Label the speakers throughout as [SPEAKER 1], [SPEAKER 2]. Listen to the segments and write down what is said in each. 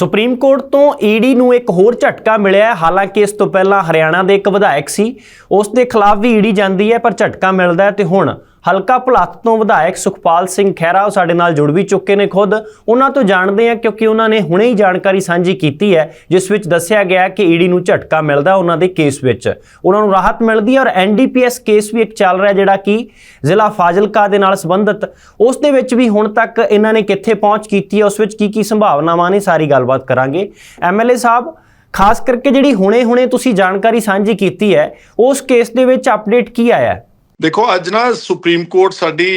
[SPEAKER 1] Supreme court ਤੋਂ ED ਨੂੰ ਇੱਕ ਹੋਰ ਝਟਕਾ ਮਿਲਿਆ ਹਾਲਾਂਕਿ ਇਸ ਤੋਂ ਪਹਿਲਾਂ ਹਰਿਆਣਾ ਦੇ ਇੱਕ ਵਿਧਾਇਕ ਸੀ। ਉਸ ਦੇ ਖਿਲਾਫ ਵੀ ਈਡੀ ਜਾਂਦੀ ਹੈ, ਪਰ ਝਟਕਾ ਮਿਲਦਾ ਹੈ ਤੇ ਹੁਣ ਹਲਕਾ ਭੁਲੱਥ ਤੋਂ ਵਿਧਾਇਕ ਸੁਖਪਾਲ ਸਿੰਘ ਖਹਿਰਾ ਉਹ ਸਾਡੇ ਨਾਲ ਜੁੜ ਵੀ ਚੁੱਕੇ ਨੇ ਖੁਦ। ਉਹਨਾਂ ਤੋਂ ਜਾਣਦੇ ਹਾਂ ਕਿਉਂਕਿ ਉਹਨਾਂ ਨੇ ਹੁਣੇ ਹੀ ਜਾਣਕਾਰੀ ਸਾਂਝੀ ਕੀਤੀ ਹੈ, ਜਿਸ ਵਿੱਚ ਦੱਸਿਆ ਗਿਆ ਹੈ ਕਿ ਈਡੀ ਨੂੰ ਝਟਕਾ ਮਿਲਦਾ ਉਹਨਾਂ ਦੇ ਕੇਸ ਵਿੱਚ। ਉਹਨਾਂ ਨੂੰ ਰਾਹਤ ਮਿਲਦੀ ਹੈ ਔਰ ਐਨਡੀਪੀਐਸ ਕੇਸ ਵੀ ਇੱਕ ਚੱਲ ਰਿਹਾ ਜਿਹੜਾ ਕਿ ਜ਼ਿਲ੍ਹਾ ਫਾਜ਼ਿਲਕਾ ਦੇ ਨਾਲ ਸੰਬੰਧਿਤ। ਉਸ ਦੇ ਵਿੱਚ ਵੀ ਹੁਣ ਤੱਕ ਇਹਨਾਂ ਨੇ ਕਿੱਥੇ ਪਹੁੰਚ ਕੀਤੀ ਹੈ, ਉਸ ਵਿੱਚ ਕੀ ਕੀ ਸੰਭਾਵਨਾਵਾਂ ਨੇ, ਸਾਰੀ ਗੱਲਬਾਤ ਕਰਾਂਗੇ। ਐਮਐਲਏ ਸਾਹਿਬ, ਖਾਸ ਕਰਕੇ ਜਿਹੜੀ ਹੁਣੇ-ਹੁਣੇ ਤੁਸੀਂ ਜਾਣਕਾਰੀ ਸਾਂਝੀ ਕੀਤੀ ਹੈ, ਉਸ ਕੇਸ ਦੇ ਵਿੱਚ ਅਪਡੇਟ ਕੀ ਆਇਆ? ਹੈ
[SPEAKER 2] ਦੇਖੋ ਅੱਜ ਨਾ ਸੁਪਰੀਮ ਕੋਰਟ ਸਾਡੀ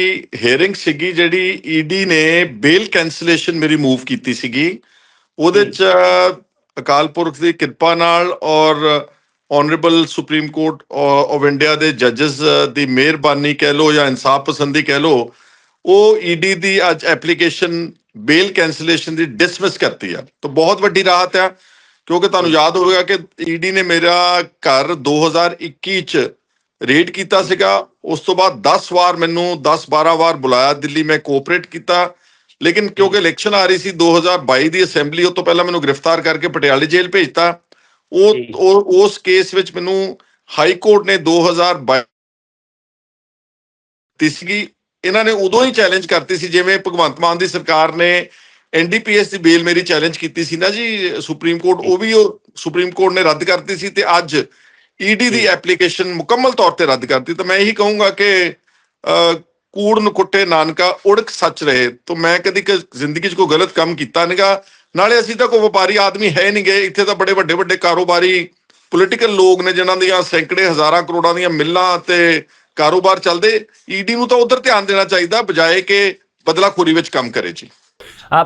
[SPEAKER 2] ਹੀਅਰਿੰਗ ਸੀਗੀ ਜਿਹੜੀ ਈਡੀ ਨੇ ਬੇਲ ਕੈਂਸਲੇਸ਼ਨ ਮੇਰੀ ਮੂਵ ਕੀਤੀ ਸੀਗੀ। ਉਹਦੇ ਚ ਅਕਾਲ ਪੁਰਖ ਦੀ ਕਿਰਪਾ ਨਾਲ ਔਰ honourable supreme court of India ਦੇ ਜੱਜਸ ਦੀ ਮਿਹਰਬਾਨੀ ਕਹਿ ਲੋ ਜਾਂ ਇਨਸਾਫ ਪਸੰਦੀ ਕਹਿ ਲੋ ਉਹ ਈਡੀ ਦੀ ਅੱਜ ਐਪਲੀਕੇਸ਼ਨ ਬੇਲ ਕੈਂਸਲੇਸ਼ਨ ਦੀ ਡਿਸਮਿਸ ਕਰਤੀ ਆ। ਤਾਂ ਬਹੁਤ ਵੱਡੀ ਰਾਹਤ ਆ ਕਿਉਂਕਿ ਤੁਹਾਨੂੰ ਯਾਦ ਹੋਵੇਗਾ ਕਿ ਈਡੀ ਨੇ ਮੇਰਾ ਘਰ 2021 ਚ ਰੇਡ ਕੀਤਾ ਸੀਗਾ ਉਸ ਤੋਂ ਬਾਅਦ 10 ਵਾਰ ਮੈਨੂੰ 10 12 ਵਾਰ ਬੁਲਾਇਆ ਦਿੱਲੀ ਮੈਂ ਕੋਆਪਰੇਟ ਕੀਤਾ। ਲੇਕਿਨ ਕਿਉਂਕਿ ਇਲੈਕਸ਼ਨ ਆ ਰਹੀ ਸੀ 2022 ਦੀ ਅਸੈਂਬਲੀ ਉਹ ਤੋਂ ਪਹਿਲਾਂ ਮੈਨੂੰ ਗ੍ਰਿਫਤਾਰ ਕਰਕੇ ਪਟਿਆਲੇ ਜੇਲ੍ਹ ਭੇਜਤਾ। ਉਹ ਉਸ ਕੇਸ ਵਿੱਚ ਮੈਨੂੰ ਹਾਈ ਕੋਰਟ ਨੇ 2022 ਤੀਸਰੀ ਇਹਨਾਂ ਨੇ ਉਦੋਂ ਹੀ ਚੈਲੰਜ ਕਰਤੀ ਸੀ ਜਿਵੇਂ ਭਗਵੰਤ ਮਾਨ ਦੀ ਸਰਕਾਰ ਨੇ ਐਨਡੀਪੀਐਸ ਦੀ ਬੇਲ ਮੇਰੀ ਚੈਲੰਜ ਕੀਤੀ ਸੀ ਨਾ ਜੀ ਸੁਪਰੀਮ ਕੋਰਟ ਉਹ ਵੀ ਉਹ ਸੁਪਰੀਮ ਕੋਰਟ ਨੇ ਰੱਦ ਕਰਤੀ ਸੀ ਤੇ ਅੱਜ ਈਡੀ ਦੀ ਐਪਲੀਕੇਸ਼ਨ ਮੁਕੰਮਲ ਤੌਰ ਤੇ ਰੱਦ ਕਰਤੀ ਤਾਂ ਮੈਂ ਇਹੀ ਕਹੂੰਗਾ ਕਿ ਕੂੜ ਨੁਕੁੱਟੇ ਨਾਨਕਾ ਉੜਕ ਸੱਚ ਰਹੇ ਤਾਂ ਮੈਂ ਕਦੀ ਕ- ਜ਼ਿੰਦਗੀ 'ਚ ਕੋਈ ਗਲਤ ਕੰਮ ਕੀਤਾ ਨਹੀਂਗਾ ਨਾਲੇ ਅਸੀਂ ਤਾਂ ਕੋਈ ਵਪਾਰੀ ਆਦਮੀ ਹੈ ਨਹੀਂ ਗਏ ਇੱਥੇ ਤਾਂ ਬੜੇ ਵੱਡੇ ਵੱਡੇ ਕਾਰੋਬਾਰੀ ਪੋਲੀਟੀਕਲ ਲੋਕ ਨੇ ਜਿਨ੍ਹਾਂ ਦੀਆਂ ਸੈਂਕੜੇ ਹਜ਼ਾਰਾਂ ਕਰੋੜਾਂ ਦੀਆਂ ਮਿੱਲਾਂ ਤੇ ਕਾਰੋਬਾਰ ਚੱਲਦੇ। ਈਡੀ ਨੂੰ ਤਾਂ ਉਧਰ ਧਿਆਨ ਦੇਣਾ ਚਾਹੀਦਾ ਬਜਾਏ ਕਿ ਬਦਲਾਖੋਰੀ ਵਿੱਚ ਕੰਮ ਕਰੇ ਜੀ।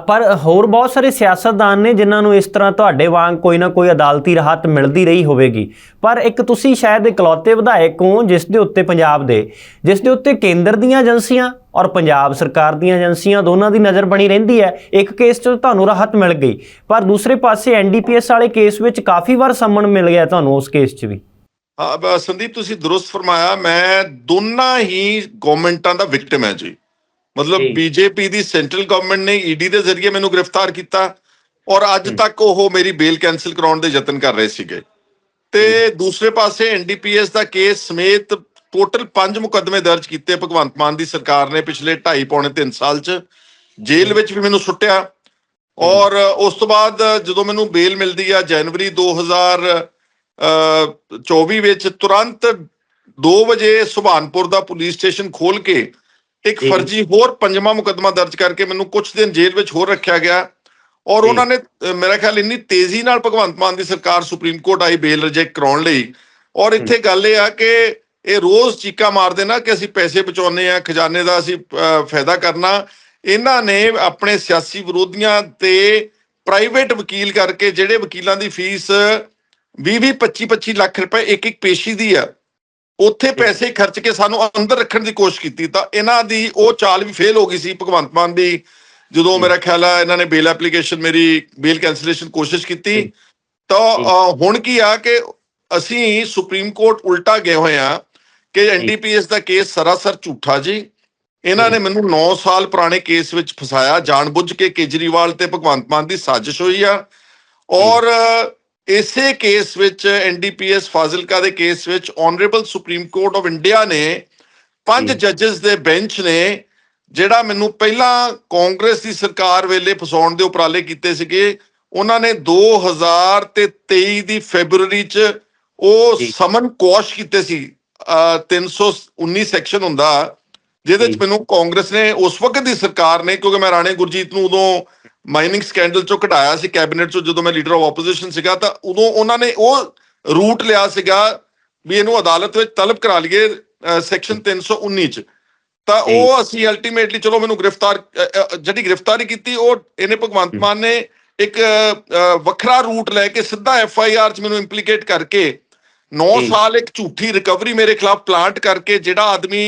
[SPEAKER 1] ਪਰ ਹੋਰ ਬਹੁਤ ਸਾਰੇ ਸਿਆਸਤਦਾਨ ਨੇ ਜਿਨ੍ਹਾਂ ਨੂੰ ਇਸ ਤਰ੍ਹਾਂ ਤੁਹਾਡੇ ਵਾਂਗ ਕੋਈ ਨਾ ਕੋਈ ਅਦਾਲਤੀ ਰਾਹਤ ਮਿਲਦੀ ਰਹੀ ਹੋਵੇਗੀ। ਪਰ ਇੱਕ ਤੁਸੀਂ ਸ਼ਾਇਦ ਇਕਲੌਤੇ ਵਿਧਾਇਕ ਹੋ, ਜਿਸ ਦੇ ਉੱਤੇ ਪੰਜਾਬ ਦੇ, ਜਿਸ ਦੇ ਉੱਤੇ ਕੇਂਦਰ ਦੀਆਂ ਏਜੰਸੀਆਂ ਔਰ ਪੰਜਾਬ ਸਰਕਾਰ ਦੀਆਂ ਏਜੰਸੀਆਂ ਦੋਨਾਂ ਦੀ ਨਜ਼ਰ ਬਣੀ ਰਹਿੰਦੀ ਹੈ। ਇੱਕ ਕੇਸ 'ਚ ਤੁਹਾਨੂੰ ਰਾਹਤ ਮਿਲ ਗਈ, ਪਰ ਦੂਸਰੇ ਪਾਸੇ ਐਨਡੀਪੀਐਸ ਵਾਲੇ ਕੇਸ ਵਿੱਚ ਕਾਫੀ ਵਾਰ ਸੰਮਣ ਮਿਲ ਗਿਆ ਤੁਹਾਨੂੰ ਉਸ ਕੇਸ 'ਚ ਵੀ।
[SPEAKER 2] ਹਾਂ ਸੰਦੀਪ, ਤੁਸੀਂ ਦਰੁਸਤ ਫਰਮਾਇਆ, ਮੈਂ ਦੋਨਾਂ ਹੀ ਗਵਰਨਮੈਂਟਾਂ ਦਾ ਵਿਕਟਿਮ ਹੈ ਜੀ। ਮਤਲਬ। ਬੀਜੇਪੀ ਦੀ ਸੈਂਟਰਲ ਗਵਰਨਮੈਂਟ ਨੇ ਈਡੀ ਦੇ ਜ਼ਰੀਏ ਮੈਨੂੰ ਗ੍ਰਿਫਤਾਰ ਕੀਤਾ ਔਰ ਅੱਜ ਤੱਕ ਉਹ ਮੇਰੀ ਬੇਲ ਕੈਨਸਲ ਕਰਾਉਣ ਦੇ ਯਤਨ ਕਰ ਰਹੇ ਸੀਗੇ। ਤੇ ਦੂਸਰੇ ਪਾਸੇ ਐਨਡੀਪੀਐਸ ਦਾ ਕੇਸ ਸਮੇਤ ਟੋਟਲ 5 ਮੁਕੱਦਮੇ ਦਰਜ ਕੀਤੇ ਭਗਵੰਤ ਮਾਨ ਦੀ ਸਰਕਾਰ ਨੇ ਪਿਛਲੇ 2.5 ਪੌਣੇ 3 ਸਾਲ ਚ। ਜੇਲ੍ਹ ਵਿੱਚ ਵੀ ਮੈਨੂੰ ਸੁੱਟਿਆ ਔਰ ਉਸ ਤੋਂ ਬਾਅਦ ਜਦੋਂ ਮੈਨੂੰ ਬੇਲ ਮਿਲਦੀ ਆ ਜਨਵਰੀ 2024 ਵਿੱਚ ਤੁਰੰਤ 2 ਵਜੇ ਸੁਭਾਨਪੁਰ ਦਾ ਪੁਲਿਸ ਸਟੇਸ਼ਨ ਖੋਲ ਕੇ ਇੱਕ। ਫਰਜ਼ੀ ਹੋਰ ਪੰਜਵਾਂ ਮੁਕੱਦਮਾ ਦਰਜ ਕਰਕੇ ਮੈਨੂੰ ਕੁਝ ਦਿਨ ਜੇਲ੍ਹ ਵਿੱਚ ਹੋਰ ਰੱਖਿਆ ਗਿਆ ਔਰ। ਉਹਨਾਂ ਨੇ ਮੇਰਾ ਖਿਆਲ ਇੰਨੀ ਤੇਜ਼ੀ ਨਾਲ ਭਗਵੰਤ ਮਾਨ ਦੀ ਸਰਕਾਰ ਸੁਪਰੀਮ ਕੋਰਟ ਆਈ ਬੇਲ ਰਿਜੈਕਟ ਕਰਾਉਣ ਲਈ ਔਰ ਇੱਥੇ ਗੱਲ ਇਹ ਆ ਕਿ ਇਹ ਰੋਜ਼ ਚੀਕਾ ਮਾਰਦੇ ਨਾ ਕਿ ਅਸੀਂ ਪੈਸੇ ਬਚਾਉਨੇ ਆ ਖਜ਼ਾਨੇ ਦਾ ਅਸੀਂ ਫਾਇਦਾ ਕਰਨਾ ਇਹਨਾਂ ਨੇ ਆਪਣੇ ਸਿਆਸੀ ਵਿਰੋਧੀਆਂ ਤੇ ਪ੍ਰਾਈਵੇਟ ਵਕੀਲ ਕਰਕੇ ਜਿਹੜੇ ਵਕੀਲਾਂ ਦੀ ਫੀਸ 20 25 25 ਲੱਖ ਰੁਪਏ ਇੱਕ ਇੱਕ ਪੇਸ਼ੀ ਦੀ ਆ ਉੱਥੇ ਪੈਸੇ ਖਰਚ ਕੇ ਸਾਨੂੰ ਅੰਦਰ ਰੱਖਣ ਦੀ ਕੋਸ਼ਿਸ਼ ਕੀਤੀ ਤਾਂ ਇਹਨਾਂ ਦੀ ਉਹ ਚਾਲ ਵੀ ਫੇਲ ਹੋ ਗਈ ਸੀ ਭਗਵੰਤ ਮਾਨ ਦੀ। ਜਦੋਂ ਮੇਰਾ ਖਿਆਲ ਆ ਇਹਨਾਂ ਨੇ ਬੇਲ ਐਪਲੀਕੇਸ਼ਨ ਮੇਰੀ ਬੇਲ ਕੈਂਸਲੇਸ਼ਨ ਕੋਸ਼ਿਸ਼ ਕੀਤੀ। ਤਾਂ ਹੁਣ ਕੀ ਆ ਕਿ ਅਸੀਂ ਸੁਪਰੀਮ ਕੋਰਟ ਉਲਟਾ ਗਏ ਹੋਏ ਆ ਕਿ ਐਨਡੀਪੀਐਸ ਦਾ ਕੇਸ ਸਰਾਸਰ ਝੂਠਾ ਜੀ। ਇਹਨਾਂ ਨੇ ਮੈਨੂੰ 9 ਸਾਲ ਪੁਰਾਣੇ ਕੇਸ ਵਿੱਚ ਫਸਾਇਆ। ਜਾਣਬੁੱਝ ਕੇ ਕੇਜਰੀਵਾਲ ਤੇ ਭਗਵੰਤ ਮਾਨ ਦੀ ਸਾਜ਼ਿਸ਼ ਹੋਈ ਆ। ਔਰ ਇਸੇ ਕੇਸ ਵਿੱਚ ਐਨਡੀਪੀਐਸ ਫਾਜ਼ਿਲਕਾ ਦੇ ਕੇਸ ਵਿੱਚ honourable supreme court of India ਨੇ ਪੰਜ। ਜੱਜਸ ਦੇ ਬੈਂਚ ਨੇ ਜਿਹੜਾ ਮੈਨੂੰ ਪਹਿਲਾਂ ਕਾਂਗਰਸ ਦੀ ਸਰਕਾਰ ਵੇਲੇ ਫਸਾਉਣ ਦੇ ਉਪਰਾਲੇ ਕੀਤੇ ਸੀਗੇ ਉਹਨਾਂ ਨੇ 2000 ਤੇ 23 ਦੀ ਫੈਬਰੂਅਰੀ ਚ ਉਹ। ਸਮਨ ਕੋਸ਼ ਕੀਤੇ ਸੀ ਅਹ 319 ਸੈਕਸ਼ਨ ਹੁੰਦਾ ਜਿਹਦੇ ਚ। ਮੈਨੂੰ ਕਾਂਗਰਸ ਨੇ ਉਸ ਵਕਤ ਦੀ ਸਰਕਾਰ ਨੇ ਕਿਉਂਕਿ ਮੈਂ ਰਾਣੇ ਗੁਰਜੀਤ ਨੂੰ ਉਦੋਂ ਮਾਈਨਿੰਗ ਸਕੈਂਡਲ ਚੋਂ ਕਢਾਇਆ ਸੀ ਕੈਬਨਿਟ ਚੋਂ ਜਦੋਂ ਮੈਂ ਲੀਡਰ ਆਫ ਆਪੋਜੀਸ਼ਨ ਸੀਗਾ ਤਾਂ ਉਦੋਂ ਉਹਨਾਂ ਨੇ ਉਹ ਰੂਟ ਲਿਆ ਸੀਗਾ ਵੀ ਇਹਨੂੰ ਅਦਾਲਤ ਵਿੱਚ ਤਲਬ ਕਰਾ ਲਈਏ ਸੈਕਸ਼ਨ 319 ਚ ਤਾਂ। ਉਹ ਅਸੀਂ ਅਲਟੀਮੇਟਲੀ ਚਲੋ ਮੈਨੂੰ ਗ੍ਰਿਫਤਾਰ ਜਿਹੜੀ ਗ੍ਰਿਫਤਾਰੀ ਕੀਤੀ ਉਹ ਇਹਨੇ ਭਗਵੰਤ। ਮਾਨ ਨੇ ਇੱਕ ਵੱਖਰਾ ਰੂਟ ਲੈ ਕੇ ਸਿੱਧਾ ਐਫ ਆਈ ਆਰ ਚ ਮੈਨੂੰ ਇੰਪਲੀਕੇਟ ਕਰਕੇ 9
[SPEAKER 1] ਜੀ।
[SPEAKER 2] ਸਾਲ ਇੱਕ ਝੂਠੀ ਰਿਕਵਰੀ ਮੇਰੇ ਖਿਲਾਫ ਪਲਾਂਟ ਕਰਕੇ ਜਿਹੜਾ ਆਦਮੀ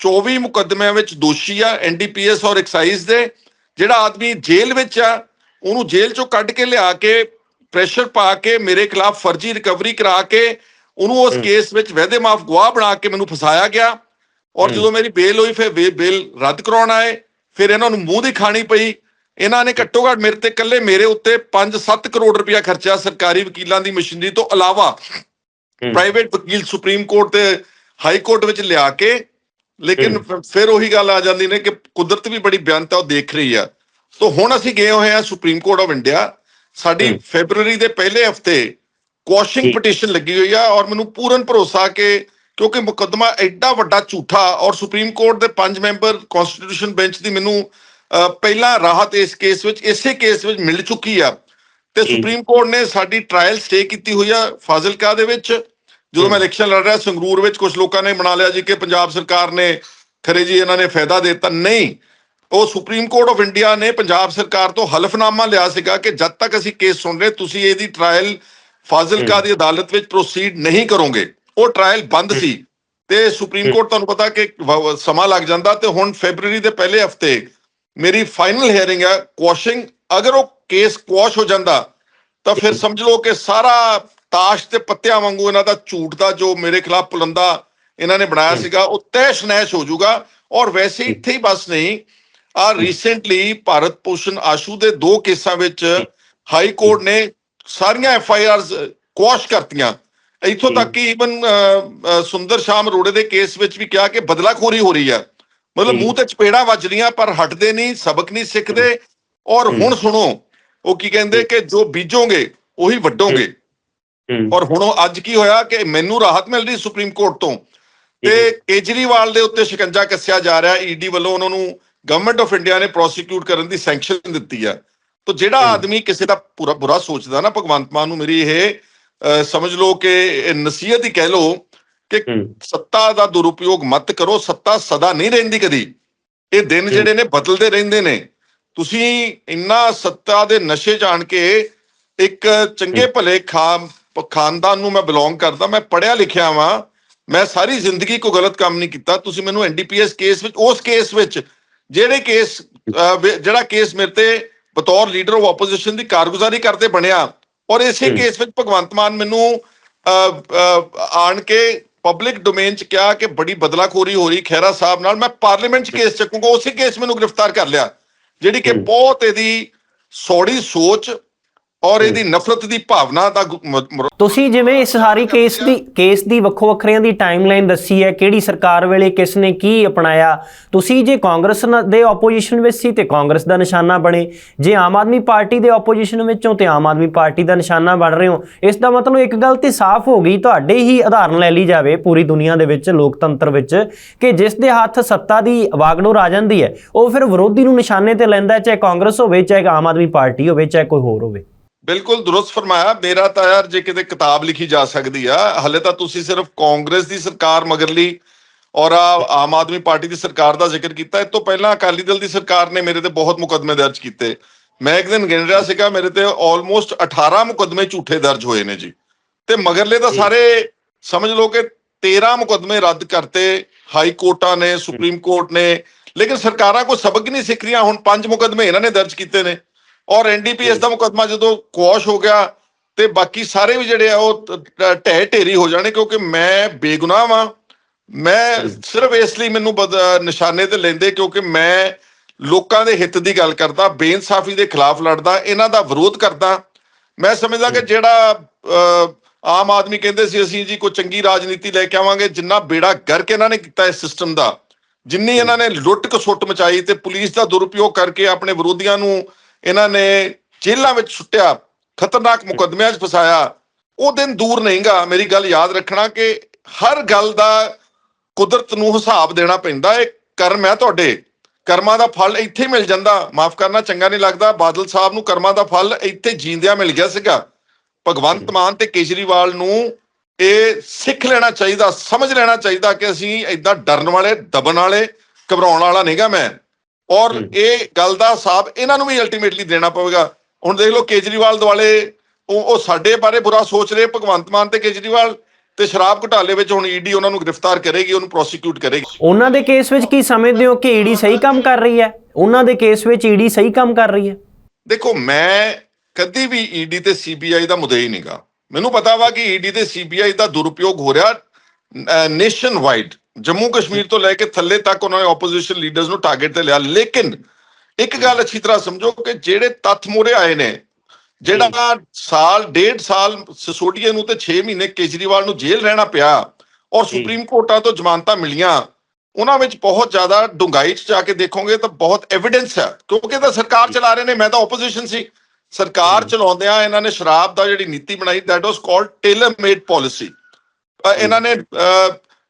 [SPEAKER 2] 24 ਮੁਕੱਦਮਿਆਂ ਵਿੱਚ ਦੋਸ਼ੀ ਆ ਐਨਡੀਪੀਐਸ ਔਰ ਐਕਸਾਈਜ਼ ਦੇ ਜਿਹੜਾ ਆਦਮੀ ਜੇਲ੍ਹ ਵਿੱਚ ਆ ਉਹਨੂੰ ਜੇਲ੍ਹ ਚੋਂ ਕੱਢ ਕੇ ਲਿਆ ਕੇ ਪ੍ਰੈਸ਼ਰ ਪਾ ਕੇ ਮੇਰੇ ਖਿਲਾਫ ਫਰਜ਼ੀ ਰਿਕਵਰੀ ਕਰਾ ਕੇ ਉਹਨੂੰ ਉਸ। ਕੇਸ ਵਿੱਚ ਵੈਦੇ ਮਾਫ ਗਵਾਹ ਬਣਾ ਕੇ ਮੈਨੂੰ ਫਸਾਇਆ ਗਿਆ। ਔਰ। ਜਦੋਂ ਮੇਰੀ ਬੇਲ ਹੋਈ ਫਿਰ ਬੇਲ ਰੱਦ ਕਰਾਉਣ ਆਏ। ਫਿਰ ਇਹਨਾਂ ਨੂੰ ਮੂੰਹ ਦੀ ਖਾਣੀ ਪਈ। ਇਹਨਾਂ ਨੇ ਘੱਟੋ ਘੱਟ ਮੇਰੇ ਤੇ ਇਕੱਲੇ ਮੇਰੇ ਉੱਤੇ 5-7 ਕਰੋੜ ਰੁਪਇਆ ਖਰਚਿਆ ਸਰਕਾਰੀ ਵਕੀਲਾਂ ਦੀ ਮਸ਼ੀਨਰੀ ਤੋਂ ਇਲਾਵਾ। ਪ੍ਰਾਈਵੇਟ ਵਕੀਲ ਸੁਪਰੀਮ ਕੋਰਟ ਤੇ ਹਾਈ ਕੋਰਟ ਵਿੱਚ ਲਿਆ ਕੇ ਲੇਕਿਨ ਫਿਰ ਉਹੀ ਗੱਲ ਆ ਜਾਂਦੀ ਨੇ ਕਿ ਕੁਦਰਤ ਵੀ ਬੜੀ ਬਿਆਨਤਾ ਉਹ ਦੇਖ ਰਹੀ ਆ ਸੋ ਹੁਣ ਅਸੀਂ ਗਏ ਹੋਏ ਆ ਸੁਪਰੀਮ ਕੋਰਟ ਆਫ ਇੰਡੀਆ ਸਾਡੀ
[SPEAKER 1] ਹਮ।
[SPEAKER 2] ਫੈਬਰੂਅਰੀ ਦੇ ਪਹਿਲੇ ਹਫ਼ਤੇ
[SPEAKER 1] ਠੀਕ।
[SPEAKER 2] ਪਟੀਸ਼ਨ ਲੱਗੀ ਹੋਈ ਆ ਔਰ ਮੈਨੂੰ ਪੂਰਨ ਭਰੋਸਾ ਕਿ ਕਿਉਂਕਿ ਮੁਕੱਦਮਾ ਐਡਾ ਵੱਡਾ ਝੂਠਾ ਔਰ ਸੁਪਰੀਮ ਕੋਰਟ ਦੇ ਪੰਜ ਮੈਂਬਰ ਕਨਸਟੀਟਿਊਸ਼ਨ ਬੈਂਚ ਦੀ ਮੈਨੂੰ ਪਹਿਲਾਂ ਰਾਹਤ ਇਸ ਕੇਸ ਵਿੱਚ ਇਸੇ ਕੇਸ ਵਿੱਚ ਮਿਲ ਚੁੱਕੀ ਆ ਤੇ। ਸੁਪਰੀਮ ਕੋਰਟ ਨੇ ਸਾਡੀ ਟ੍ਰਾਇਲ ਸਟੇ ਕੀਤੀ ਹੋਈ ਆ ਫਾਜ਼ਿਲਕਾ ਦੇ ਵਿੱਚ ਜਦੋਂ ਮੈਂ ਇਲੈਕਸ਼ਨ ਲੜ ਰਿਹਾ ਸੰਗਰੂਰ ਵਿੱਚ ਕੁਝ ਲੋਕਾਂ ਨੇ ਬਣਾ ਲਿਆ ਜੀ ਕਿ ਪੰਜਾਬ ਸਰਕਾਰ ਨੇ ਖਰੇ ਜੀ ਇਹਨਾਂ ਨੇ ਫਾਇਦਾ ਦਿੱਤਾ। ਨਹੀਂ ਉਹ ਸੁਪਰੀਮ ਕੋਰਟ ਆਫ ਇੰਡੀਆ ਨੇ ਪੰਜਾਬ ਸਰਕਾਰ ਤੋਂ ਹਲਫਨਾਮਾ ਲਿਆ ਸੀਗਾ ਕਿ ਜਦ ਤੱਕ ਅਸੀਂ ਕੇਸ ਸੁਣ ਰਹੇ ਤੁਸੀਂ ਇਹਦੀ ਟ੍ਰਾਇਲ ਫਾਜ਼ਿਲਕਾ ਦੀ ਅਦਾਲਤ ਵਿੱਚ ਪ੍ਰੋਸੀਡ ਨਹੀਂ ਕਰੋਗੇ। ਉਹ ਟ੍ਰਾਇਲ ਬੰਦ ਸੀ। ਤੇ ਸੁਪਰੀਮ। ਕੋਰਟ ਤੁਹਾਨੂੰ ਪਤਾ ਕਿ ਸਮਾਂ ਲੱਗ ਜਾਂਦਾ ਤੇ ਹੁਣ ਫੈਬਰੂਅਰੀ ਦੇ ਪਹਿਲੇ ਹਫ਼ਤੇ ਮੇਰੀ ਫਾਈਨਲ ਹੀਅਰਿੰਗ ਹੈ ਕੁਐਸ਼ਿੰਗ ਅਗਰ ਉਹ ਕੇਸ ਕੁਐਸ਼ ਹੋ ਜਾਂਦਾ ਤਾਂ ਫਿਰ ਸਮਝ ਲਓ ਕਿ ਸਾਰਾ ਤਾਸ਼ ਤੇ ਪੱਤਿਆਂ ਵਾਂਗੂ ਇਹਨਾਂ ਦਾ ਝੂਠ ਦਾ ਜੋ ਮੇਰੇ ਖਿਲਾਫ ਪੁਲੰਦਾ ਇਹਨਾਂ ਨੇ ਬਣਾਇਆ। ਸੀਗਾ ਉਹ ਤੈਸ਼ ਨੈਸ਼ ਹੋ ਜਾਊਗਾ। ਔਰ ਵੈਸੇ ਇੱਥੇ ਹੀ ਬਸ ਨਹੀਂ ਆ ਰੀਸੈਂਟਲੀ ਭਾਰਤ ਭੂਸ਼ਣ ਆਸ਼ੂ ਦੇ ਦੋ ਕੇਸਾਂ ਵਿੱਚ ਹਾਈ ਕੋਰਟ ਨੇ ਸਾਰੀਆਂ ਐਫ ਆਈ ਆਰਸ ਕੁਐਸ਼ ਕਰਤੀਆਂ। ਇੱਥੋਂ। ਤੱਕ ਕਿ ਇਵਨ ਸੁੰਦਰ ਸ਼ਾਮ ਰੋੜੇ ਦੇ ਕੇਸ ਵਿੱਚ ਵੀ ਕਿਹਾ ਕਿ ਬਦਲਾਖੋਰੀ ਹੋ ਰਹੀ ਹੈ ਮਤਲਬ। ਮੂੰਹ ਤੇ ਚਪੇੜਾਂ ਵੱਜ ਰਹੀਆਂ ਪਰ ਹਟਦੇ ਨਹੀਂ ਸਬਕ ਨਹੀਂ ਸਿੱਖਦੇ। ਔਰ। ਹੁਣ ਸੁਣੋ ਉਹ ਕੀ ਕਹਿੰਦੇ ਕਿ ਜੋ ਬੀਜੋਗੇ ਉਹੀ ਵੱਡੋਗੇ ਔਰ ਹੁਣ ਉਹ ਅੱਜ ਕੀ ਹੋਇਆ ਕਿ ਮੈਨੂੰ ਰਾਹਤ ਮਿਲ ਰਹੀ ਸੁਪਰੀਮ ਕੋਰਟ ਤੋਂ ਤੇ ਕੇਜਰੀਵਾਲ ਦੇ ਉੱਤੇ ਸ਼ਿਕੰਜਾ ਕੱਸਿਆ ਜਾ ਰਿਹਾ ਈਡੀ ਵੱਲੋਂ ਉਹਨਾਂ ਨੂੰ ਗਵਰਨਮੈਂਟ ਆਫ ਇੰਡੀਆ ਨੇ ਪ੍ਰੋਸੀਕਿਊਟ ਕਰਨ ਦੀ ਸੈਂਕਸ਼ਨ ਦਿੱਤੀ ਆ। ਤਾਂ ਜਿਹੜਾ। ਆਦਮੀ ਕਿਸੇ ਦਾ ਪੂਰਾ ਬੁਰਾ ਸੋਚਦਾ ਨਾ ਭਗਵੰਤ ਮਾਨ ਨੂੰ ਮੇਰੀ ਇਹ ਸਮਝ ਲਓ ਕਿ ਨਸੀਹਤ ਹੀ ਕਹਿ ਲਓ ਕਿ ਸੱਤਾ ਦਾ ਦੁਰਉਪਯੋਗ ਮਤ ਕਰੋ ਸੱਤਾ ਸਦਾ ਨਹੀਂ ਰਹਿੰਦੀ ਕਦੀ। ਇਹ ਦਿਨ। ਜਿਹੜੇ ਨੇ ਬਦਲਦੇ ਰਹਿੰਦੇ ਨੇ। ਤੁਸੀਂ ਇੰਨਾ ਸੱਤਾ ਦੇ ਨਸ਼ੇ ਜਾਣ ਕੇ ਇੱਕ ਚੰਗੇ ਭਲੇ ਖਾਨ ਖਾਨਦਾਨ ਨੂੰ ਮੈਂ ਬਿਲੋਂਗ ਕਰਦਾ ਮੈਂ ਪੜਿਆ ਲਿਖਿਆ ਵਾਂ ਮੈਂ ਸਾਰੀ ਜ਼ਿੰਦਗੀ ਕੋਈ ਗਲਤ ਕੰਮ ਨਹੀਂ ਕੀਤਾ ਤੁਸੀਂ ਮੈਨੂੰ ਐਨਡੀਪੀਐਸ ਕੇਸ ਵਿੱਚ ਉਸ ਕੇਸ ਵਿੱਚ ਜਿਹੜੇ ਕੇਸ ਜਿਹੜਾ ਕੇਸ ਮੇਰੇ ਤੇ ਬਤੌਰ ਲੀਡਰ ਆਫ ਆਪੋਜੀਸ਼ਨ ਦੀ ਕਾਰਗੁਜ਼ਾਰੀ ਕਰਦੇ ਬਣਿਆ ਔਰ ਇਸੇ। ਕੇਸ ਵਿੱਚ ਭਗਵੰਤ ਮਾਨ ਮੈਨੂੰ ਆਣ ਕੇ ਪਬਲਿਕ ਡੋਮੇਨ ਚ ਕਿਹਾ ਕਿ ਬੜੀ ਬਦਲਾਖੋਰੀ ਹੋ ਰਹੀ ਖੈਰਾ ਸਾਹਿਬ ਨਾਲ ਮੈਂ ਪਾਰਲੀਮੈਂਟ ਚ ਕੇਸ ਚੱਕੂਗਾ ਉਸੇ ਕੇਸ ਮੈਨੂੰ ਗ੍ਰਿਫਤਾਰ ਕਰ ਲਿਆ ਜਿਹੜੀ ਕਿ। ਬਹੁਤ ਇਹਦੀ ਸੌੜੀ ਸੋਚ ਔਰ ਇਹਦੀ ਨਫ਼ਰਤ ਦੀ ਭਾਵਨਾ ਦਾ
[SPEAKER 1] ਤੁਸੀਂ ਜਿਵੇਂ ਇਸ ਸਾਰੀ ਕੇਸ ਦੀ ਕੇਸ ਦੀ ਵੱਖੋ ਵੱਖਰਿਆਂ ਦੀ ਟਾਈਮਲਾਈਨ ਦੱਸੀ ਹੈ ਕਿਹੜੀ ਸਰਕਾਰ ਵੇਲੇ ਕਿਸ ਨੇ ਕੀ ਅਪਣਾਇਆ। ਤੁਸੀਂ ਜੇ ਕਾਂਗਰਸ ਦੇ ਆਪੋਜੀਸ਼ਨ ਵਿੱਚ ਸੀ ਤੇ ਕਾਂਗਰਸ ਦਾ ਨਿਸ਼ਾਨਾ ਬਣੇ। ਜੇ ਆਮ ਆਦਮੀ ਪਾਰਟੀ ਦੇ ਆਪੋਜੀਸ਼ਨ ਵਿੱਚੋਂ ਤੇ ਆਮ ਆਦਮੀ ਪਾਰਟੀ ਦਾ ਨਿਸ਼ਾਨਾ ਬਣ ਰਹੇ ਹੋ। ਇਸ ਦਾ ਮਤਲਬ ਇੱਕ ਗੱਲ ਤੇ ਸਾਫ਼ ਹੋ ਗਈ ਤੁਹਾਡੇ ਹੀ ਉਦਾਹਰਨ ਲੈ ਲਈ ਜਾਵੇ ਪੂਰੀ ਦੁਨੀਆ ਦੇ ਵਿੱਚ ਲੋਕਤੰਤਰ ਵਿੱਚ ਕਿ ਜਿਸ ਦੇ ਹੱਥ ਸੱਤਾ ਦੀ ਵਾਗਡੋਰ ਆ ਜਾਂਦੀ ਹੈ ਉਹ ਫਿਰ ਵਿਰੋਧੀ ਨੂੰ ਨਿਸ਼ਾਨੇ ਤੇ ਲੈਂਦਾ ਚਾਹੇ ਕਾਂਗਰਸ ਹੋਵੇ ਚਾਹੇ ਆਮ ਆਦਮੀ ਪਾਰਟੀ ਹੋਵੇ ਚਾਹੇ ਕੋਈ ਹੋਰ ਹੋਵੇ।
[SPEAKER 2] ਬਿਲਕੁਲ ਦੁਰਸਤ ਫਰਮਾਇਆ ਮੇਰਾ ਤਾਂ ਯਾਰ ਜੇ ਕਿਤੇ ਕਿਤਾਬ ਲਿਖੀ ਜਾ ਸਕਦੀ ਆ ਹਲੇ ਤਾਂ ਤੁਸੀਂ ਸਿਰਫ ਕਾਂਗਰਸ ਦੀ ਸਰਕਾਰ ਮਗਰਲੀ ਔਰ ਆ- ਆਮ ਆਦਮੀ ਪਾਰਟੀ ਦੀ ਸਰਕਾਰ ਦਾ ਜ਼ਿਕਰ ਕੀਤਾ ਇਸ ਤੋਂ ਪਹਿਲਾਂ ਅਕਾਲੀ ਦਲ ਦੀ ਸਰਕਾਰ ਨੇ ਮੇਰੇ ਤੇ ਬਹੁਤ ਮੁਕੱਦਮੇ ਦਰਜ ਕੀਤੇ। ਮੈਂ ਇੱਕ ਦਿਨ ਗਿਣ ਰਿਹਾ ਸੀਗਾ ਮੇਰੇ ਤੇ ਆਲਮੋਸਟ 18 ਮੁਕੱਦਮੇ ਝੂਠੇ ਦਰਜ ਹੋਏ ਨੇ ਜੀ। ਤੇ ਮਗਰਲੇ ਤਾਂ। ਸਾਰੇ ਸਮਝ ਲਓ ਕਿ 13 ਮੁਕੱਦਮੇ ਰੱਦ ਕਰਤੇ ਹਾਈ ਕੋਰਟਾਂ ਨੇ ਸੁਪਰੀਮ ਕੋਰਟ ਨੇ ਲੇਕਿਨ ਸਰਕਾਰਾਂ ਕੋਈ ਸਬਕ ਨਹੀਂ ਸਿੱਖ ਰਹੀਆਂ ਹੁਣ ਪੰਜ ਮੁਕੱਦਮੇ ਇਹਨਾਂ ਨੇ ਦਰਜ ਕੀਤੇ ਨੇ। ਔਰ ਐਨਡੀਪੀਐਸ ਦਾ ਮੁਕੱਦਮਾ ਜਦੋਂ ਕੁਆਸ਼ ਹੋ ਗਿਆ ਤੇ ਬਾਕੀ ਸਾਰੇ ਵੀ ਜਿਹੜੇ ਆ ਉਹ ਢਹਿ ਢੇਰੀ ਹੋ ਜਾਣੇ ਕਿਉਂਕਿ ਮੈਂ ਬੇਗੁਨਾਹ ਵਾਂ ਮੈਂ। ਸਿਰਫ ਇਸ ਲਈ ਮੈਨੂੰ ਨਿਸ਼ਾਨੇ ਤੇ ਲੈਂਦੇ ਕਿਉਂਕਿ ਮੈਂ ਲੋਕਾਂ ਦੇ ਹਿੱਤ ਦੀ ਗੱਲ ਕਰਦਾ ਬੇਇਨਸਾਫੀ ਦੇ ਖਿਲਾਫ ਲੜਦਾ ਇਹਨਾਂ ਦਾ ਵਿਰੋਧ ਕਰਦਾ ਮੈਂ ਸਮਝਦਾ ਕਿ। ਜਿਹੜਾ ਆਮ ਆਦਮੀ ਕਹਿੰਦੇ ਸੀ ਅਸੀਂ ਜੀ ਕੋਈ ਚੰਗੀ ਰਾਜਨੀਤੀ ਲੈ ਕੇ ਆਵਾਂਗੇ ਜਿੰਨਾ ਬੇੜਾ ਗਰਕ ਇਹਨਾਂ ਨੇ ਕੀਤਾ ਇਸ ਸਿਸਟਮ ਦਾ ਜਿੰਨੀ ਇਹਨਾਂ ਨੇ ਲੁੱਟ ਕਸੁੱਟ ਮਚਾਈ ਤੇ ਪੁਲਿਸ ਦਾ ਦੁਰਉਪਯੋਗ ਕਰਕੇ ਆਪਣੇ ਵਿਰੋਧੀਆਂ ਨੂੰ ਇਹਨਾਂ ਨੇ ਜੇਲ੍ਹਾਂ ਵਿੱਚ ਸੁੱਟਿਆ, ਖਤਰਨਾਕ ਮੁਕੱਦਮਿਆਂ 'ਚ ਫਸਾਇਆ। ਉਹ ਦਿਨ ਦੂਰ ਨਹੀਂਗਾ, ਮੇਰੀ ਗੱਲ ਯਾਦ ਰੱਖਣਾ ਕਿ ਹਰ ਗੱਲ ਦਾ ਕੁਦਰਤ ਨੂੰ ਹਿਸਾਬ ਦੇਣਾ ਪੈਂਦਾ ਇਹ ਕਰਮ ਹੈ ਤੁਹਾਡੇ। ਕਰਮਾਂ ਦਾ ਫਲ ਇੱਥੇ ਹੀ ਮਿਲ ਜਾਂਦਾ। ਮਾਫ ਕਰਨਾ, ਚੰਗਾ ਨਹੀਂ ਲੱਗਦਾ। ਬਾਦਲ ਸਾਹਿਬ ਨੂੰ ਕਰਮਾਂ ਦਾ ਫਲ ਇੱਥੇ ਜੀਂਦਿਆਂ ਮਿਲ ਗਿਆ ਸੀਗਾ। ਭਗਵੰਤ ਮਾਨ ਤੇ ਕੇਜਰੀਵਾਲ ਨੂੰ ਇਹ ਸਿੱਖ ਲੈਣਾ ਚਾਹੀਦਾ, ਸਮਝ ਲੈਣਾ ਚਾਹੀਦਾ ਕਿ ਅਸੀਂ ਇਦਾਂ ਡਰਨ ਵਾਲੇ ਦਬਨ ਵਾਲੇ, ਘਬਰਾਉਣ ਵਾਲਾ ਨਹੀਂਗਾ ਮੈਂ। ਔਰ। ਇਹ ਗੱਲ ਦਾ ਹਿਸਾਬ ਇਹਨਾਂ ਨੂੰ ਵੀ ਅਲਟੀਮੇਟਲੀ ਦੇਣਾ ਪਵੇਗਾ। ਹੁਣ ਦੇਖ ਲਓ ਕੇਜਰੀਵਾਲ ਦੁਆਲੇ ਉਹ ਸਾਡੇ ਬਾਰੇ ਬੁਰਾ ਸੋਚ ਰਹੇ ਭਗਵੰਤ ਮਾਨ ਤੇ ਕੇਜਰੀਵਾਲ ਤੇ ਸ਼ਰਾਬ ਘੁਟਾਲੇ ਵਿੱਚ ਹੁਣ ਈਡੀ ਉਹਨਾਂ ਨੂੰ ਗ੍ਰਿਫਤਾਰ ਕਰੇਗੀ ਉਹਨੂੰ ਪ੍ਰੋਸੀਕਿਊਟ ਕਰੇਗੀ।
[SPEAKER 1] ਉਹਨਾਂ ਦੇ ਕੇਸ ਵਿੱਚ ਕੀ ਸਮਝਦੇ ਹੋ ਕਿ ਈਡੀ ਸਹੀ ਕੰਮ ਕਰ ਰਹੀ ਹੈ? ਉਹਨਾਂ ਦੇ ਕੇਸ ਵਿੱਚ ਈਡੀ ਸਹੀ ਕੰਮ ਕਰ ਰਹੀ ਹੈ?
[SPEAKER 2] ਦੇਖੋ ਮੈਂ ਕਦੀ ਵੀ ਈਡੀ ਤੇ ਸੀਬੀਆਈ ਦਾ ਮੁਦਈ ਨਹੀਂਗਾ ਮੈਨੂੰ ਪਤਾ ਵਾ ਕਿ ਈਡੀ ਤੇ ਸੀਬੀਆਈ ਦਾ ਦੁਰਉਪਯੋਗ ਹੋ ਰਿਹਾ ਨੇਸ਼ਨ ਵਾਈਡ ਜੰਮੂ ਕਸ਼ਮੀਰ ਤੋਂ ਲੈ ਕੇ ਥੱਲੇ ਤੱਕ ਉਹਨਾਂ ਨੇ ਆਪੋਜੀਸ਼ਨ ਲੀਡਰਸ ਨੂੰ ਟਾਰਗੇਟ ਤੇ ਲਿਆ। ਲੇਕਿਨ ਇੱਕ ਗੱਲ ਅੱਛੀ ਤਰ੍ਹਾਂ ਸਮਝੋ ਕਿ ਜਿਹੜੇ ਤੱਥ ਮੋਰੇ ਆਏ ਨੇ ਜਿਹੜਾ ਸਾਲ ਡੇਢ ਸਾਲ ਸਿਸੋਡੀਆ ਨੂੰ ਤੇ 6 ਮਹੀਨੇ ਕੇਜਰੀਵਾਲ ਨੂੰ ਜੇਲ੍ਹ ਰਹਿਣਾ ਪਿਆ ਔਰ। ਸੁਪਰੀਮ ਕੋਰਟਾਂ ਤੋਂ ਜ਼ਮਾਨਤਾਂ ਮਿਲੀਆਂ ਉਹਨਾਂ ਵਿੱਚ ਬਹੁਤ ਜ਼ਿਆਦਾ ਡੂੰਘਾਈ 'ਚ ਜਾ ਕੇ ਦੇਖੋਗੇ ਤਾਂ ਬਹੁਤ ਐਵੀਡੈਂਸ ਹੈ। ਕਿਉਂਕਿ ਤਾਂ ਸਰਕਾਰ ਚਲਾ ਰਹੇ ਨੇ ਮੈਂ ਤਾਂ ਆਪੋਜੀਸ਼ਨ ਸੀ। ਸਰਕਾਰ ਚਲਾਉਂਦਿਆਂ ਇਹਨਾਂ ਨੇ ਸ਼ਰਾਬ ਦਾ ਜਿਹੜੀ ਨੀਤੀ ਬਣਾਈ that was called tailor made policy ਇਹਨਾਂ ਨੇ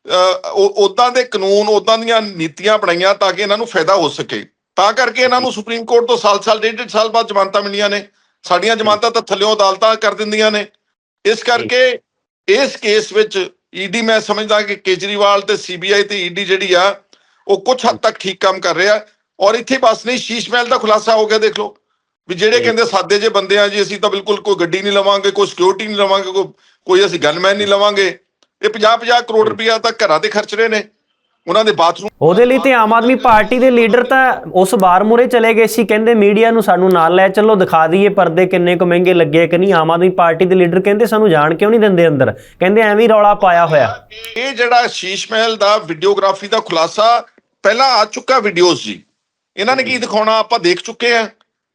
[SPEAKER 2] ਉਦਾਂ ਦੇ ਕਾਨੂੰਨ ਉਦਾਂ ਦੀਆਂ ਨੀਤੀਆਂ ਬਣਾਈਆਂ ਤਾਂ ਕਿ ਇਹਨਾਂ ਨੂੰ ਫਾਇਦਾ ਹੋ ਸਕੇ। ਤਾਂ ਕਰਕੇ ਇਹਨਾਂ ਨੂੰ ਸੁਪਰੀਮ ਕੋਰਟ ਤੋਂ ਸਾਲ-ਸਾਲ ਡੇਢ ਡੇਢ ਸਾਲ ਬਾਅਦ ਜ਼ਮਾਨਤਾਂ ਮਿਲੀਆਂ ਨੇ। ਸਾਡੀਆਂ ਜ਼ਮਾਨਤਾਂ ਤਾਂ ਥੱਲਿਓਂ ਅਦਾਲਤਾਂ ਕਰ ਦਿੰਦੀਆਂ ਨੇ। ਇਸ ਕਰਕੇ ਇਸ ਕੇਸ ਵਿੱਚ ਈਡੀ ਮੈਂ ਸਮਝਦਾ ਕਿ ਕੇਜਰੀਵਾਲ ਤੇ ਸੀਬੀਆਈ ਤੇ ਈਡੀ ਜਿਹੜੀ ਆ ਉਹ ਕੁਝ ਹੱਦ ਤੱਕ ਠੀਕ ਕੰਮ ਕਰ ਰਿਹਾ। ਔਰ ਇੱਥੇ ਬਸ ਨਹੀਂ ਸ਼ੀਸ਼ ਮਹਿਲ ਦਾ ਖੁਲਾਸਾ ਹੋ ਗਿਆ ਦੇਖ ਲਓ। ਵੀ ਜਿਹੜੇ। ਕਹਿੰਦੇ ਸਾਦੇ ਜੇ ਬੰਦੇ ਆ ਜੀ ਅਸੀਂ ਤਾਂ ਬਿਲਕੁਲ ਕੋਈ ਗੱਡੀ ਨਹੀਂ ਲਵਾਂਗੇ ਕੋਈ ਸਿਕਿਉਰਿਟੀ ਨਹੀਂ ਲਵਾਂਗੇ ਕੋਈ ਕੋਈ ਅਸੀਂ ਗਨਮੈਨ ਨਹੀਂ ਲਵਾਂਗੇ। ਇਹ 50 50 ਕਰੋੜ ਰੁਪਇਆ ਤਾਂ ਘਰਾਂ ਦੇ ਖਰਚ ਰਹੇ ਨੇ। ਉਹਨਾਂ ਦੇ ਬਾਥਰੂਮ
[SPEAKER 1] ਉਹਦੇ ਲਈ ਤੇ ਆਮ ਆਦਮੀ ਪਾਰਟੀ ਦੇ ਲੀਡਰ ਤਾਂ ਉਸ ਬਾਰ ਮੂਰੇ ਚਲੇ ਗਏ ਸੀ ਕਹਿੰਦੇ ਮੀਡੀਆ ਨੂੰ ਸਾਨੂੰ ਨਾਲ ਲੈ ਚੱਲੋ ਦਿਖਾ ਦਈਏ ਪਰਦੇ ਕਿੰਨੇ ਕੁ ਮਹਿੰਗੇ ਲੱਗੇ ਕਿ ਨਹੀਂ। ਆਮ ਆਦਮੀ ਪਾਰਟੀ ਦੇ ਲੀਡਰ ਕਹਿੰਦੇ ਸਾਨੂੰ ਜਾਣ ਕਿਉਂ ਨਹੀਂ ਦਿੰਦੇ ਅੰਦਰ? ਕਹਿੰਦੇ ਐਵੇਂ ਰੌਲਾ ਪਾਇਆ ਹੋਇਆ।
[SPEAKER 2] ਇਹ ਜਿਹੜਾ ਸ਼ੀਸ਼ ਮਹਿਲ ਦਾ ਵੀਡੀਓਗ੍ਰਾਫੀ ਦਾ ਖੁਲਾਸਾ ਪਹਿਲਾਂ ਆ ਚੁੱਕਾ ਵੀਡੀਓਜ਼ ਜੀ। ਇਹਨਾਂ ਨੇ ਕੀ ਦਿਖਾਉਣਾ ਆਪਾਂ ਦੇਖ ਚੁੱਕੇ ਆ।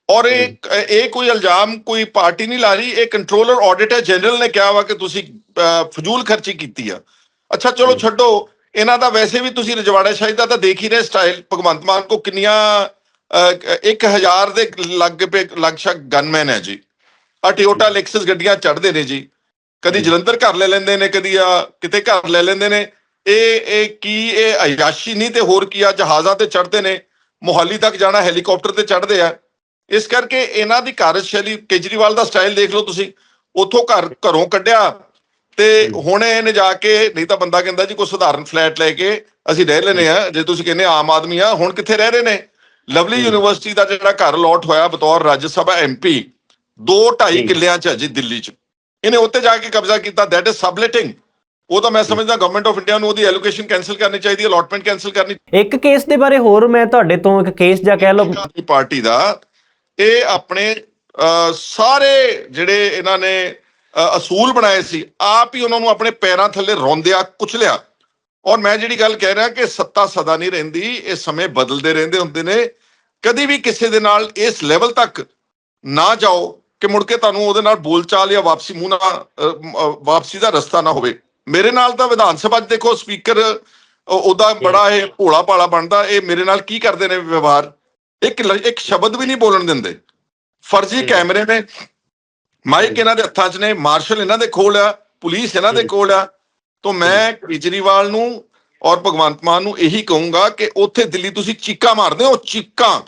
[SPEAKER 2] ਔਰ ਇਹ ਇਹ ਕੋਈ ਇਲਜ਼ਾਮ ਕੋਈ ਪਾਰਟੀ ਨਹੀਂ ਲਾ ਰਹੀ ਇਹ ਕੰਟਰੋਲਰ ਆਡੀਟਰ ਜਨਰਲ ਨੇ ਕਿਹਾ ਵਾ ਕਿ ਤੁਸੀਂ ਫਜ਼ੂਲ ਖਰਚੀ ਕੀਤੀ ਆ। ਅੱਛਾ ਚਲੋ ਛੱਡੋ। ਇਹਨਾਂ ਦਾ ਵੈਸੇ ਵੀ ਤੁਸੀਂ ਰਜਵਾੜਾ ਸ਼ਾਹੀ ਦਾ ਤਾਂ ਦੇਖ ਹੀ ਰਹੇ ਸਟਾਈਲ। ਭਗਵੰਤ ਮਾਨ ਕੋ ਕਿੰਨੀਆਂ 1000 ਦੇ ਲਗਭਗ ਲਗਸ਼ਕ ਗਨਮੈਨ ਹੈ ਜੀ। ਆ ਟਿਓਟਾ ਲੈਕਸਸ ਗੱਡੀਆਂ ਚੜ੍ਹਦੇ ਨੇ ਜੀ। ਕਦੀ ਜਲੰਧਰ ਘਰ ਲੈ ਲੈਂਦੇ ਨੇ ਕਦੀ ਆ ਕਿਤੇ ਘਰ ਲੈ ਲੈਂਦੇ ਨੇ। ਇਹ ਇਹ ਕੀ ਇਹ ਅਯਾਸ਼ੀ ਨਹੀਂ ਤੇ ਹੋਰ ਕੀ ਆ ਜਹਾਜ਼ਾਂ ਤੇ ਚੜ੍ਹਦੇ ਨੇ। ਮੋਹਾਲੀ ਤੱਕ ਜਾਣਾ ਹੈਲੀਕਾਪਟਰ ਤੇ ਚੜ੍ਹਦੇ ਆ। ਇਸ ਕਰਕੇ ਇਹਨਾਂ ਦੀ ਕਾਰਜਸ਼ੈਲੀ ਕੇਜਰੀਵਾਲ ਦਾ ਸਟਾਈਲ ਦੇਖ ਲਓ ਤੁਸੀਂ। ਉਥੋਂ ਘਰ ਘਰੋਂ ਕੱਢਿਆ। ਤੇ ਹੁਣ ਇਹਨੇ ਜਾ ਕੇ ਨਹੀਂ ਤਾਂ ਬੰਦਾ ਕਹਿੰਦਾ ਜੀ ਕੋਈ ਸਧਾਰਨ ਫਲੈਟ ਲੈ ਕੇ ਅਸੀਂ ਰਹਿ ਲੈਨੇ ਆ ਜੇ ਤੁਸੀਂ ਕਹਿੰਦੇ ਆਮ ਆਦਮੀ ਆ ਹੁਣ ਕਿੱਥੇ ਰਹਿ ਰਹੇ ਨੇ? ਲਵਲੀ ਯੂਨੀਵਰਸਿਟੀ ਦਾ ਜਿਹੜਾ ਘਰ ਲੋਟ ਹੋਇਆ ਬਤੌਰ ਰਾਜ ਸਭਾ ਐਮਪੀ 2.5
[SPEAKER 1] ਜੀ।
[SPEAKER 2] ਕਿੱਲਿਆਂ ਚ ਹੈ ਜੀ ਦਿੱਲੀ ਚ। ਇਹਨੇ ਉੱਤੇ ਜਾ ਕੇ ਕਬਜ਼ਾ ਕੀਤਾ ਦੈਟ ਇਜ਼ ਸਬਲੇਟਿੰਗ ਉਹ ਤਾਂ ਮੈਂ ਸਮਝਦਾ ਗਵਰਨਮੈਂਟ ਆਫ ਇੰਡੀਆ ਨੂੰ ਉਹਦੀ ਐਲੋਕੇਸ਼ਨ ਕੈਨਸਲ ਕਰਨੀ ਚਾਹੀਦੀ ਹੈ ਅਲਾਟਮੈਂਟ ਕੈਨਸਲ ਕਰਨੀ
[SPEAKER 1] ਇੱਕ ਕੇਸ ਦੇ ਬਾਰੇ ਹੋਰ ਮੈਂ ਤੁਹਾਡੇ ਤੋਂ ਇੱਕ ਕੇਸ ਜਾਂ ਕਹਿ ਲਓ
[SPEAKER 2] ਆਦਮੀ ਪਾਰਟੀ ਦਾ ਇਹ ਆਪਣੇ ਅਹ, ਸਾਰੇ ਜਿਹੜੇ ਇਹਨਾਂ ਨੇ ਅਸੂਲ ਬਣਾਏ ਸੀ ਆਪ ਹੀ ਉਹਨਾਂ ਨੂੰ ਆਪਣੇ ਪੈਰਾਂ ਥੱਲੇ ਰੋਂਦਿਆ ਕੁਚਲਿਆ। ਔਰ ਮੈਂ ਜਿਹੜੀ ਗੱਲ ਕਹਿ ਰਿਹਾ ਕਿ ਸੱਤਾ ਸਦਾ ਨਹੀਂ ਰਹਿੰਦੀ ਇਹ ਸਮੇਂ ਬਦਲਦੇ ਰਹਿੰਦੇ ਹੁੰਦੇ ਨੇ। ਕਦੀ ਵੀ ਕਿਸੇ ਦੇ ਨਾਲ ਇਸ ਲੈਵਲ ਤੱਕ ਨਾ ਜਾਓ ਕਿ ਮੁੜ ਕੇ ਤੁਹਾਨੂੰ ਉਹਦੇ ਨਾਲ ਬੋਲਚਾਲ ਜਾਂ ਵਾਪਸੀ ਮੂੰਹ ਨਾ ਅਹ, ਅਹ, ਵਾਪਸੀ ਦਾ ਰਸਤਾ ਨਾ ਹੋਵੇ। ਮੇਰੇ ਨਾਲ ਤਾਂ ਵਿਧਾਨ ਸਭਾ 'ਚ ਦੇਖੋ ਸਪੀਕਰ ਉਹਦਾ ਬੜਾ ਇਹ ਭੋਲਾ ਭਾਲਾ ਬਣਦਾ। ਇਹ ਮੇਰੇ ਨਾਲ ਕੀ ਕਰਦੇ ਨੇ ਵਿਵਹਾਰ? ਇੱਕ ਇੱਕ ਸ਼ਬਦ ਵੀ ਨਹੀਂ ਬੋਲਣ ਦਿੰਦੇ। ਫਰਜ਼ੀ। ਕੈਮਰੇ ਨੇ ਮਾਈਕ ਇਹਨਾਂ ਦੇ ਹੱਥਾਂ 'ਚ ਨੇ ਮਾਰਸ਼ਲ ਇਹਨਾਂ ਦੇ ਕੋਲ ਆ ਪੁਲਿਸ ਇਹਨਾਂ ਦੇ। ਕੋਲ ਆ। ਤੋਂ ਮੈਂ ਕੇਜਰੀਵਾਲ ਨੂੰ ਔਰ ਭਗਵੰਤ ਮਾਨ ਨੂੰ ਇਹੀ ਕਹੂੰਗਾ ਕਿ ਉੱਥੇ ਦਿੱਲੀ ਤੁਸੀਂ ਚੀਕਾਂ ਮਾਰਦੇ ਹੋ ਚੀਕਾਂ।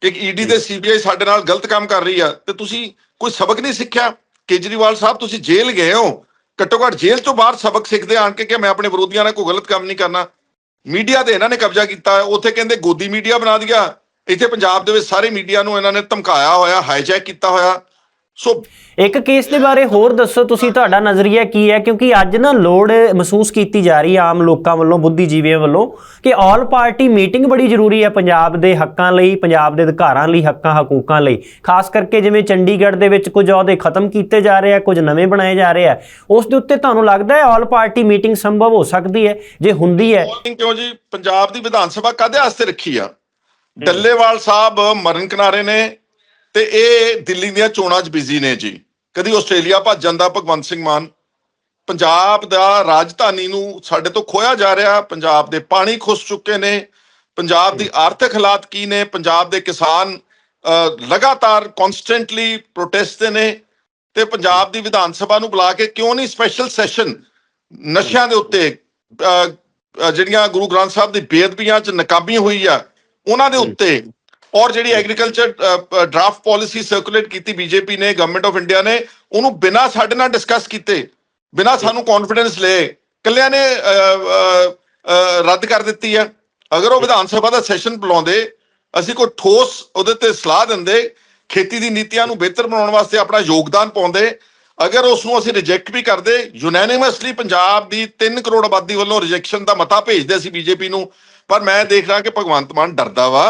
[SPEAKER 2] ਕਿ ਈਡੀ ਤੇ ਸੀਬੀਆਈ ਸਾਡੇ ਨਾਲ ਗਲਤ ਕੰਮ ਕਰ ਰਹੀ ਆ ਤੇ ਤੁਸੀਂ ਕੋਈ ਸਬਕ ਨਹੀਂ ਸਿੱਖਿਆ? ਕੇਜਰੀਵਾਲ ਸਾਹਿਬ ਤੁਸੀਂ ਜੇਲ੍ਹ ਗਏ ਹੋ। ਘੱਟੋ ਘੱਟ ਜੇਲ੍ਹ ਤੋਂ ਬਾਹਰ ਸਬਕ ਸਿੱਖਦੇ ਆਣ ਕੇ ਕਿ ਮੈਂ ਆਪਣੇ ਵਿਰੋਧੀਆਂ ਨਾਲ ਕੋਈ ਗਲਤ ਕੰਮ ਨਹੀਂ ਕਰਨਾ। ਮੀਡੀਆ ਤੇ ਇਹਨਾਂ ਨੇ ਕਬਜ਼ਾ ਕੀਤਾ। ਉੱਥੇ ਕਹਿੰਦੇ ਗੋਦੀ ਮੀਡੀਆ ਬਣਾ ਦਿਆ। ਇੱਥੇ ਪੰਜਾਬ ਦੇ ਵਿੱਚ ਸਾਰੇ ਮੀਡੀਆ ਨੂੰ ਇਹਨਾਂ ਨੇ ਧਮਕਾਇਆ ਹੋਇਆ ਹਾਈਜੈਕ ਕੀਤਾ ਹੋਇਆ। ਸੋ
[SPEAKER 1] ਇੱਕ ਕੇਸ ਦੇ ਬਾਰੇ ਹੋਰ ਦੱਸੋ ਤੁਸੀਂ ਤੁਹਾਡਾ ਨਜ਼ਰੀਆ ਕੀ ਹੈ? ਕਿਉਂਕਿ ਅੱਜ ਨਾ ਲੋੜ ਮਹਿਸੂਸ ਕੀਤੀ ਜਾ ਰਹੀ ਹੈ ਆਮ ਲੋਕਾਂ ਵੱਲੋਂ ਬੁੱਧੀਜੀਵੀਆਂ ਵੱਲੋਂ ਕਿ ਆਲ ਪਾਰਟੀ ਮੀਟਿੰਗ ਬੜੀ ਜ਼ਰੂਰੀ ਹੈ ਪੰਜਾਬ ਦੇ ਹੱਕਾਂ ਲਈ ਪੰਜਾਬ ਦੇ ਅਧਿਕਾਰਾਂ ਲਈ ਹੱਕਾਂ ਹਕੂਕਾਂ ਲਈ। ਖਾਸ ਕਰਕੇ ਜਿਵੇਂ ਚੰਡੀਗੜ੍ਹ ਦੇ ਵਿੱਚ ਕੁਝ ਅਹੁਦੇ ਖਤਮ ਕੀਤੇ ਜਾ ਰਹੇ ਆ ਕੁਝ ਨਵੇਂ ਬਣਾਏ ਜਾ ਰਹੇ ਆ। ਉਸ ਦੇ ਉੱਤੇ ਤੁਹਾਨੂੰ ਲੱਗਦਾ ਹੈ ਆਲ ਪਾਰਟੀ ਮੀਟਿੰਗ ਸੰਭਵ ਹੋ ਸਕਦੀ ਹੈ? ਜੇ ਹੁੰਦੀ ਹੈ
[SPEAKER 2] ਕਿਉਂ ਜੀ? ਪੰਜਾਬ ਦੀ ਵਿਧਾਨ ਸਭਾ ਕਾਦੇ ਵਾਸਤੇ ਰੱਖੀ ਆ? ਡੱਲੇਵਾਲ ਸਾਹਿਬ ਮਰਨ ਕਿਨਾਰੇ ਨੇ ਤੇ ਇਹ ਦਿੱਲੀ ਦੀਆਂ ਚੋਣਾਂ 'ਚ ਬਿਜ਼ੀ ਨੇ ਜੀ। ਕਦੀ ਆਸਟ੍ਰੇਲੀਆ ਭੱਜ ਜਾਂਦਾ ਭਗਵੰਤ ਸਿੰਘ ਮਾਨ। ਪੰਜਾਬ ਦਾ ਰਾਜਧਾਨੀ ਨੂੰ ਸਾਡੇ ਤੋਂ ਖੋਇਆ ਜਾ ਰਿਹਾ। ਪੰਜਾਬ ਦੇ ਪਾਣੀ ਖੁੱਸ ਚੁੱਕੇ ਨੇ। ਪੰਜਾਬ ਦੀ ਆਰਥਿਕ ਹਾਲਾਤ ਕੀ ਨੇ? ਪੰਜਾਬ ਦੇ ਕਿਸਾਨ ਲਗਾਤਾਰ ਕਨਸਟੈਂਟਲੀ ਪ੍ਰੋਟੈਸਟ ਤੇ ਨੇ। ਤੇ ਪੰਜਾਬ ਦੀ ਵਿਧਾਨ ਸਭਾ ਨੂੰ ਬੁਲਾ ਕੇ ਕਿਉਂ ਨਹੀਂ ਸਪੈਸ਼ਲ ਸੈਸ਼ਨ ਨਸ਼ਿਆਂ ਦੇ ਉੱਤੇ ਜਿਹੜੀਆਂ ਗੁਰੂ ਗ੍ਰੰਥ ਸਾਹਿਬ ਦੀ ਬੇਅਦਬੀਆਂ 'ਚ ਨਕਾਮੀ ਹੋਈ ਆ ਉਹਨਾਂ ਦੇ ਉੱਤੇ ਔਰ ਜਿਹੜੀ ਐਗਰੀਕਲਚਰ ਡਰਾਫਟ ਪਾਲਿਸੀ ਸਰਕੂਲੇਟ ਕੀਤੀ ਬੀਜੇਪੀ ਨੇ ਗਵਰਨਮੈਂਟ ਆਫ ਇੰਡੀਆ ਨੇ ਉਹਨੂੰ ਬਿਨਾਂ ਸਾਡੇ ਨਾਲ ਡਿਸਕਸ ਕੀਤੇ ਬਿਨਾਂ ਸਾਨੂੰ ਕੌਨਫੀਡੈਂਸ ਲਏ ਕੱਲਿਆਂ ਨੇ ਰੱਦ ਕਰ ਦਿੱਤੀ ਆ ਅਗਰ ਉਹ ਵਿਧਾਨ ਸਭਾ ਦਾ ਸੈਸ਼ਨ ਬੁਲਾਉਂਦੇ ਅਸੀਂ ਕੋਈ ਠੋਸ ਉਹਦੇ ਤੇ ਸਲਾਹ ਦਿੰਦੇ ਖੇਤੀ ਦੀ ਨੀਤੀਆਂ ਨੂੰ ਬਿਹਤਰ ਬਣਾਉਣ ਵਾਸਤੇ ਆਪਣਾ ਯੋਗਦਾਨ ਪਾਉਂਦੇ ਅਗਰ ਉਸ ਨੂੰ ਅਸੀਂ ਰਿਜੈਕਟ ਵੀ ਕਰਦੇ ਯੂਨੈਨਿਮਸਲੀ ਪੰਜਾਬ ਦੀ 3 ਕਰੋੜ ਆਬਾਦੀ ਵੱਲੋਂ ਰਿਜੈਕਸ਼ਨ ਦਾ ਮਤਾ ਭੇਜਦੇ ਸੀ ਬੀਜੇਪੀ ਨੂੰ ਪਰ ਮੈਂ ਦੇਖ ਰਿਹਾ ਕਿ ਭਗਵੰਤ ਮਾਨ ਡਰਦਾ ਵਾ।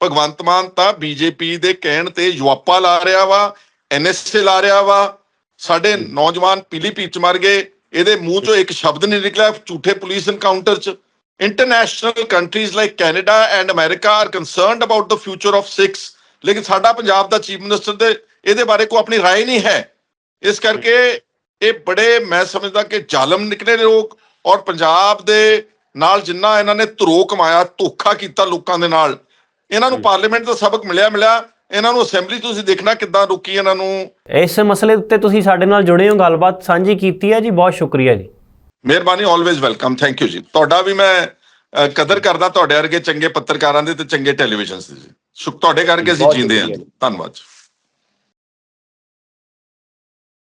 [SPEAKER 2] ਭਗਵੰਤ ਮਾਨ ਤਾਂ ਬੀਜੇਪੀ ਦੇ ਕਹਿਣ ਤੇ ਜਵਾਪਾ ਲਾ ਰਿਹਾ ਵਾ ਐਨਐਸਏ ਲਾ ਰਿਹਾ ਵਾ ਸਾਡੇ ਨੌਜਵਾਨ ਪੀਲੀ ਪੀਚ ਮਰ ਗਏ ਇਹਦੇ ਮੂੰਹ ਚੋਂ ਇੱਕ ਸ਼ਬਦ ਨਹੀਂ ਨਿਕਲਿਆ ਝੂਠੇ ਪੁਲਿਸ ਐਨਕਾਊਂਟਰ ਚ international countries like Canada and America are concerned about the future of Sikhs ਲੇਕਿਨ ਸਾਡਾ ਪੰਜਾਬ ਦਾ ਚੀਫ ਮਿਨਿਸਟਰ ਦੇ ਇਹਦੇ ਬਾਰੇ ਕੋਈ ਆਪਣੀ رائے ਨਹੀਂ ਹੈ ਇਸ ਕਰਕੇ ਇਹ ਬੜੇ ਮੈਂ ਸਮਝਦਾ ਕਿ ਜ਼ਾਲਮ ਨਿਕਲੇ ਨੇ ਲੋਕ ਔਰ ਪੰਜਾਬ ਦੇ ਨਾਲ ਜਿੰਨਾ ਇਹਨਾਂ ਨੇ ਧਰੋ ਕਮਾਇਆ ਧੋਖਾ ਕੀਤਾ ਲੋਕਾਂ ਦੇ ਨਾਲ ਇਹਨਾਂ ਨੂੰ ਪਾਰਲੀਮੈਂਟ ਦਾ ਸਬਕ ਮਿਲਿਆ ਮਿਲਿਆ। ਇਹਨਾਂ ਨੂੰ ਅਸੈਂਬਲੀ ਤੁਸੀਂ ਦੇਖਣਾ ਕਿੱਦਾਂ ਰੋਕੀ ਇਹਨਾਂ ਨੂੰ।
[SPEAKER 1] ਇਸ ਮਸਲੇ ਉੱਤੇ ਤੁਸੀਂ ਸਾਡੇ ਨਾਲ ਜੁੜੇ ਹੋ ਗੱਲਬਾਤ ਸਾਂਝੀ ਕੀਤੀ ਹੈ ਜੀ ਬਹੁਤ ਸ਼ੁਕਰੀਆ ਜੀ।
[SPEAKER 2] ਮਿਹਰਬਾਨੀ ਆਲਵੇਜ਼ ਵੈਲਕਮ ਥੈਂਕ ਯੂ ਜੀ। ਤੁਹਾਡਾ ਵੀ ਮੈਂ ਕਦਰ ਕਰਦਾ ਤੁਹਾਡੇ ਵਰਗੇ ਚੰਗੇ ਪੱਤਰਕਾਰਾਂ ਦੇ ਤੇ ਚੰਗੇ ਟੈਲੀਵਿਜ਼ਨਸ ਦੇ ਜੀ। ਸ਼ੁਕ ਤੁਹਾਡੇ ਕਰਕੇ ਅਸੀਂ ਜੀਂਦੇ
[SPEAKER 3] ਜੀ।
[SPEAKER 2] ਧੰਨਵਾਦ